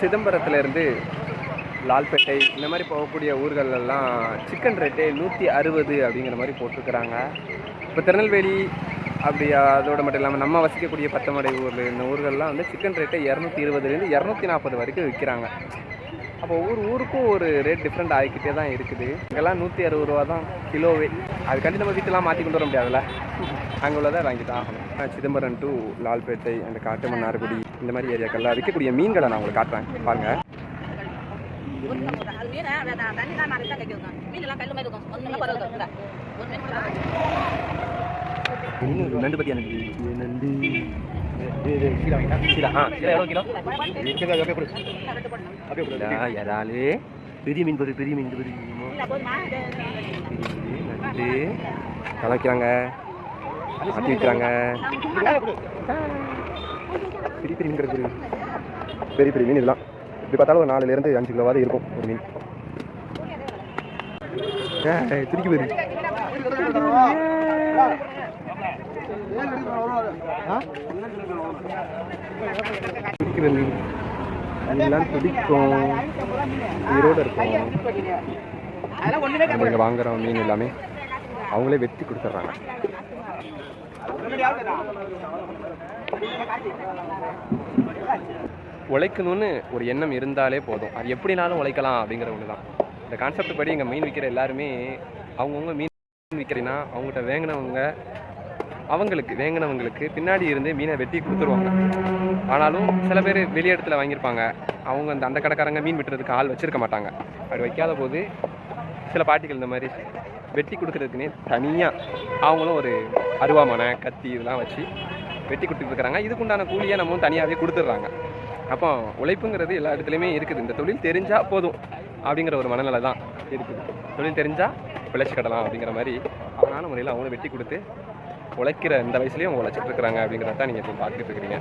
சிதம்பரத்துலேருந்து லால்பேட்டை இந்த மாதிரி போகக்கூடிய ஊர்களெல்லாம் சிக்கன் ரேட்டு நூற்றி அறுபது அப்படிங்கிற மாதிரி போட்டிருக்கிறாங்க. இப்போ திருநெல்வேலி அப்படி அதோட மட்டும் இல்லாமல் நம்ம வசிக்கக்கூடிய பத்தமடை ஊரில் இந்த ஊர்கள்லாம் வந்து சிக்கன் ரேட்டை இரநூத்தி இருபதுலேருந்து இரநூத்தி நாற்பது வரைக்கும் விற்கிறாங்க. அப்போ ஒவ்வொரு ஊருக்கும் ஒரு ரேட் டிஃப்ரெண்ட் ஆகிக்கிட்டே தான் இருக்குது. இங்கெல்லாம் நூற்றி அறுபது ரூபா தான் கிலோவே. அதுக்காண்டி நம்ம வீட்டெல்லாம் மாற்றி கொண்டு வர முடியாதுல்ல. அங்கே உள்ளதை வாங்கி தான் ஆகணும். சிதம்பரம் டு லால்பேட்டை அந்த காட்டுமன்னார்குடி. இந்த மாதிரி ஏரியாக்களில் விற்கக்கூடிய மீன்களை நான் உங்களுக்கு காட்டுறேன். பாருங்கள் மீன் நண்டு நண்டு. இறாலு. பெரிய மீன் பெரிய பெரிய மீன். பெரிய நண்டு. கலக்கிறாங்க. மாற்றி வைக்கிறாங்க. பெரிய பெரிய மீன் கிடக்குது. பெரிய பெரிய மீன் இதெல்லாம் இப்படி பார்த்தாலும் ஒரு நாலுலேருந்து அஞ்சு கிலோவாவது இருக்கும் ஒரு மீன். திருக்கி போயிரு. மீன்லாம் துடிக்கும் உயிரோடு இருக்கும். வாங்குற மீன் எல்லாமே. அவங்களே வெட்டி கொடுத்துட்றாங்க. உழைக்கணும்னு ஒரு எண்ணம் இருந்தாலே போதும். அது எப்படினாலும் உழைக்கலாம் அப்படிங்கிற ஒன்று தான் இந்த கான்செப்ட் படி இங்கே மீன் விற்கிற எல்லாருமே அவங்கவுங்க மீன் விற்கிறீங்கன்னா அவங்ககிட்ட வேங்கினவங்க அவங்களுக்கு வேங்கினவங்களுக்கு பின்னாடி இருந்து மீனை வெட்டி கொடுத்துருவாங்க. ஆனாலும் சில பேர் வெளி இடத்துல வாங்கியிருப்பாங்க. அவங்க அந்த அந்த கடைக்காரங்க மீன் விட்டுறதுக்கு ஆள் வச்சிருக்க மாட்டாங்க. அப்படி வைக்காத போது சில பாட்டிகள் இந்த மாதிரி வெட்டி கொடுக்குறதுக்குன்னே தனியாக அவங்களும் ஒரு அருவாமனை கத்தி இதெல்லாம் வச்சு வெட்டி கொடுத்துட்டுருக்குறாங்க இதுக்குண்டான கூலியை நம்ம தனியாகவே கொடுத்துட்றாங்க. அப்போ உழைப்புங்கிறது எல்லா இடத்துலையுமே இருக்குது. இந்த தொழில் தெரிஞ்சால் போதும் அப்படிங்கிற ஒரு மனநிலை தான் இருக்குது. தொழில் தெரிஞ்சால் பிழைச்சி கடலாம் அப்படிங்கிற மாதிரி அழகான முறையில் அவங்களும் வெட்டி கொடுத்து உழைக்கிற இந்த வயசுலேயும் அவங்க உழைச்சிட்டு இருக்கிறாங்க அப்படிங்கிறத தான் நீங்கள் பார்த்துட்டு இருக்கிறீங்க.